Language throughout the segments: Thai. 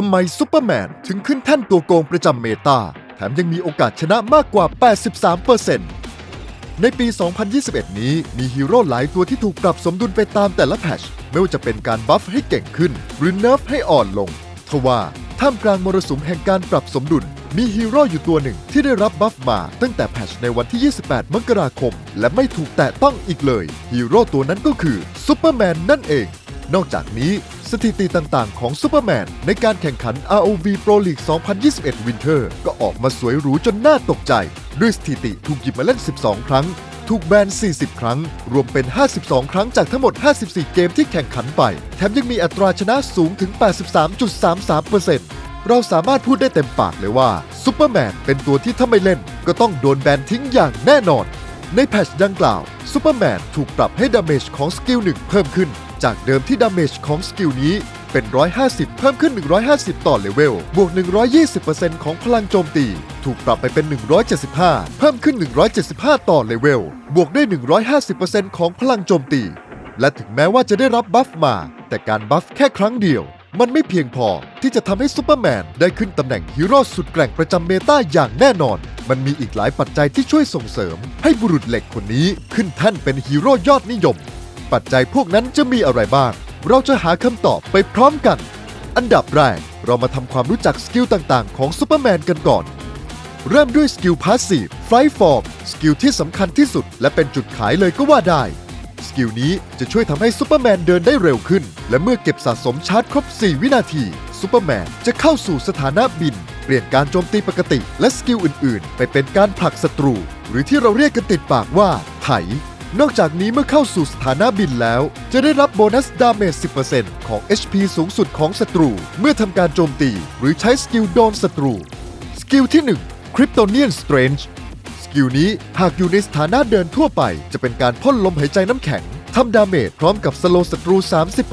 ทำไมซูเปอร์แมนถึงขึ้นแท่นตัวโกงประจำเมตาแถมยังมีโอกาสชนะมากกว่า 83%ในปี 2021 นี้มีฮีโร่หลายตัวที่ถูกปรับสมดุลไปตามแต่ละแพชไม่ว่าจะเป็นการบัฟให้เก่งขึ้น หรือเนิร์ฟให้อ่อนลงทว่าท่ามกลางมรสุมแห่งการปรับสมดุล มีฮีโร่อยู่ตัวหนึ่งที่ได้รับบัฟมาตั้งแต่แพชในวันที่ 28 มกราคม และไม่ถูกแตะต้องอีกเลย ฮีโร่ตัวนั้นก็คือซูเปอร์แมนนั่นเอง นอกจากนี้ สถิติต่างๆ ของซูเปอร์แมนในการแข่งขัน ROV Pro League 2021 Winter ก็ออกมาสวยหรูจนน่าตกใจ ด้วยสถิติถูกหยิบมาเล่น 12 ครั้ง ถูกแบน 40 ครั้ง รวมเป็น 52 ครั้งจากทั้งหมด 54 เกมที่แข่งขันไป แถมยังมีอัตราชนะสูงถึง 83.33%เราสามารถพูดได้เต็มปากเลยว่าซูเปอร์แมนเป็นตัวที่ถ้าไม่เล่น ก็ต้องโดนแบนทิ้งอย่างแน่นอน ในแพทช์ดังกล่าวซูเปอร์แมนถูกปรับให้ดาเมจของสกิลหนึ่งเพิ่มขึ้น จากเดิมที่ดาเมจของสกิลนี้เป็น 150 เพิ่มขึ้น 150 ต่อเลเวล บวก 120%ของพลังโจมตี ถูกปรับไปเป็น 175 เพิ่มขึ้น 175 ต่อเลเวล บวกด้วย 150%ของพลังโจมตี และถึงแม้ว่าจะได้รับบัฟมา แต่การบัฟแค่ครั้งเดียว มันไม่เพียงพอที่จะทำให้ซูเปอร์แมนได้ขึ้นตำแหน่งฮีโร่สุดแกร่งประจำเมตาอย่างแน่นอน มันมีอีกหลายปัจจัยที่ช่วยส่งเสริม ให้บุรุษเหล็กคนนี้ขึ้นแท่านเป็นฮีโร่ยอดนิยม ปัจจัยพวกนั้นจะมีอะไรบ้าง เราจะหาคำตอบไปพร้อมกัน อันดับแรก เรามาทำความรู้จักสกิลต่างๆ ของซูเปอร์แมนกันก่อน เริ่มด้วยสกิลพาสซีฟไฟฟอร์มสกิลที่สำคัญที่สุด และเป็นจุดขายเลยก็ว่าได้ สกิลนี้จะช่วยทำให้ซูเปอร์แมนเดินได้เร็วขึ้น และเมื่อเก็บสะสมชาร์จครบ 4 วินาทีซูเปอร์แมนจะเข้าสู่สถานะบินเปลี่ยนการโจมตีปกติและสกิลอื่น ๆ ไปเป็นการผลักศัตรู หรือที่เราเรียกกันติดปากว่า ไถ นอกจากนี้เมื่อเข้าสู่สถานะบินแล้ว จะได้รับโบนัสดาเมจ 10%ของ HP สูงสุดของศัตรู เมื่อทำการโจมตีหรือใช้สกิลโดนศัตรู สกิลที่ 1 Kryptonian Strange สกิลนี้หากอยู่ในสถานะเดินทั่วไป จะเป็นการพ่นลมหายใจน้ำแข็งทำดาเมจพร้อมกับสโลศัตรู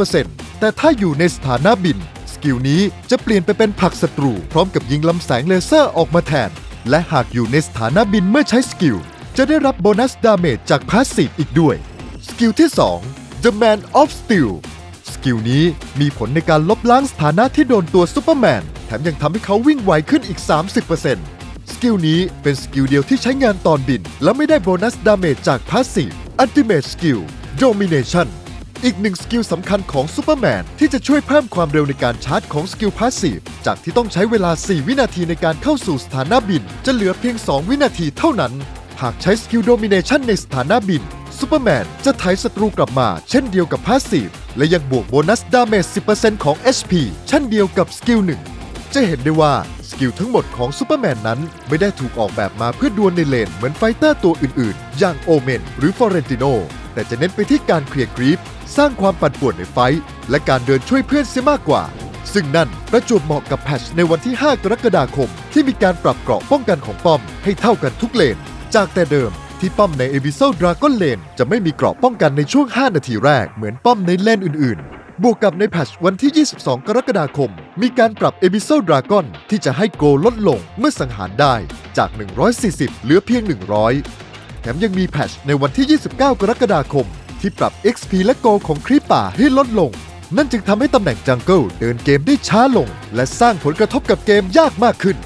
30%แต่ถ้าอยู่ในสถานะบิน สกิลนี้จะเปลี่ยนไปเป็นผักศัตรู พร้อมกับยิงลำแสงเลเซอร์ออกมาแทน และหากอยู่ในสถานะบินเมื่อใช้สกิล จะได้รับโบนัสดาเมจจากพาสซีฟอีกด้วย สกิลที่ 2 The Man of Steel สกิลนี้มีผลในการลบล้างสถานะที่โดนตัวซูเปอร์แมน แถมยังทำให้เขาวิ่งไวขึ้นอีก 30%สกิลนี้เป็นสกิลเดียวที่ใช้งานตอนบิน และไม่ได้โบนัสดาเมจจากพาสซีฟ Ultimate Skill Domination อีกหนึ่งสกิลสำคัญของซูเปอร์แมนที่จะช่วยเพิ่มความเร็วในการชาร์จของสกิลพาสซีฟจากที่ต้องใช้เวลา 4 วินาทีในการเข้าสู่สถานะบิน จะเหลือเพียง 2 วินาทีเท่านั้น หากใช้สกิลโดมิเนชันในสถานะบินซูเปอร์แมนจะไถศัตรูกลับมา เช่นเดียวกับพาสซีฟและยังบวกโบนัสดาเมจ 10%ของ HP เช่นเดียวกับสกิลหนึ่งจะเห็นได้ว่าสกิลทั้งหมดของซูเปอร์แมนนั้น ไม่ได้ถูกออกแบบมาเพื่อดวลในเลนเหมือนไฟเตอร์ตัวอื่นๆ อย่างโอเมนหรือฟอเรนติโนแต่จะเน้นไปที่การเคลียร์กรีฟสร้างความปั่นป่วนในไฟท์และการเดินช่วยเพื่อนเสียมากกว่า ซึ่งนั่นประจวบเหมาะกับแพทชในวันที่ 5 กรกฎาคม ที่มีการปรับเกราะป้องกันของป้อมให้เท่ากันทุกเลน จากแต่เดิมที่ป้อมในเอ b ิ s ซดราก้อนเลนจะไม่มีเกราะป้องกันในช่วง 5 นาทีแรกเหมือนป้อมในเลนอื่นๆ บวกกับในแพทชวันที่ 22 กรกฎาคม มีการปรับเอ b ิ s ซดราก้อนที่จะให้โกลดลงเมื่อสังหารได้จาก 140 เหลือเพียง 100 แถมยังมีแพทชในวันที่ 29 กรกฎาคม ที่ปรับ XP และโกของครีปป่าให้ลดลง นั่นจึงทำให้ตำแหน่งจังเกิลเดินเกมได้ช้าลง และสร้างผลกระทบกับเกมยากมากขึ้น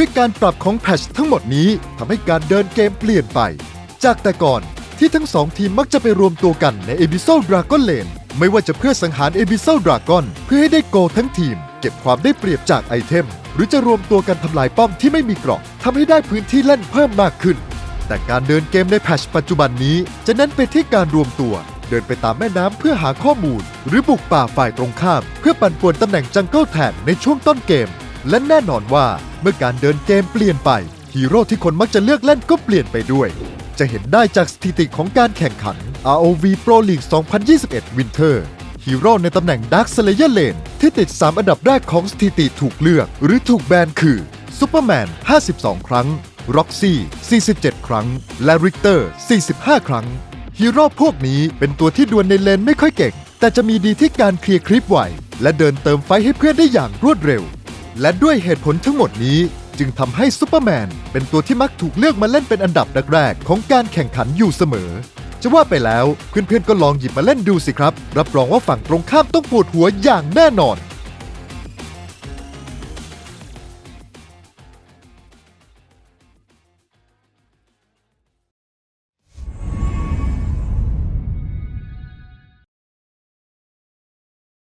ด้วยการปรับของแพทชทั้งหมดนี้ทำให้การเดินเกมเปลี่ยนไป จากแต่ก่อนที่ทั้งสองทีมมักจะไปรวมตัวกันในเอ b ิ s ซดราก้อนเลนไม่ว่าจะเพื่อสังหารเอ b ิ s ซดราก้อนเพื่อให้ได้โกทั้งทีม เก็บความได้เปรียบจากไอเทม หรือจะรวมตัวกันทำลายป้อมที่ไม่มีเกราะทำให้ได้พื้นที่เล่นเพิ่มมากขึ้น แต่การเดินเกมในแพทชปัจจุบันนี้ จะเน้นไปที่การรวมตัว เดินไปตามแม่น้ำเพื่อหาข้อมูล หรือบุกป่าฝ่ายตรงข้าม เพื่อปั่นป่วนตำแหน่งจังเกิลแทนในช่วงต้นเกม และแน่นอนว่าเมื่อการเดินเกมเปลี่ยนไป ฮีโร่ที่คนมักจะเลือกเล่นก็เปลี่ยนไปด้วย จะเห็นได้จากสถิติของการแข่งขัน ROV Pro League 2021 Winter ฮีโร่ในตำแหน่ง Dark Slayer Lane ที่ติด 3 อันดับแรกของสถิติถูกเลือก หรือถูกแบนคือซูเปอร์แมน 52 ครั้งร็อกซี่ 47 ครั้ง และริกเตอร์ 45 ครั้ง ฮีโร่พวกนี้เป็นตัวที่ดวลในเลนไม่ค่อยเก่ง แต่จะมีดีที่การเคลียร์คลิปไว และเดินเติมไฟให้เพื่อนได้อย่างรวดเร็ว และด้วยเหตุผลทั้งหมดนี้จึงทำให้ซูเปอร์แมนเป็นตัวที่มักถูกเลือกมาเล่นเป็นอันดับแรกๆของการแข่งขันอยู่เสมอ จะว่าไปแล้วเพื่อนๆก็ลองหยิบมาเล่นดูสิครับ รับรองว่าฝั่งตรงข้ามต้องปวดหัวอย่างแน่นอน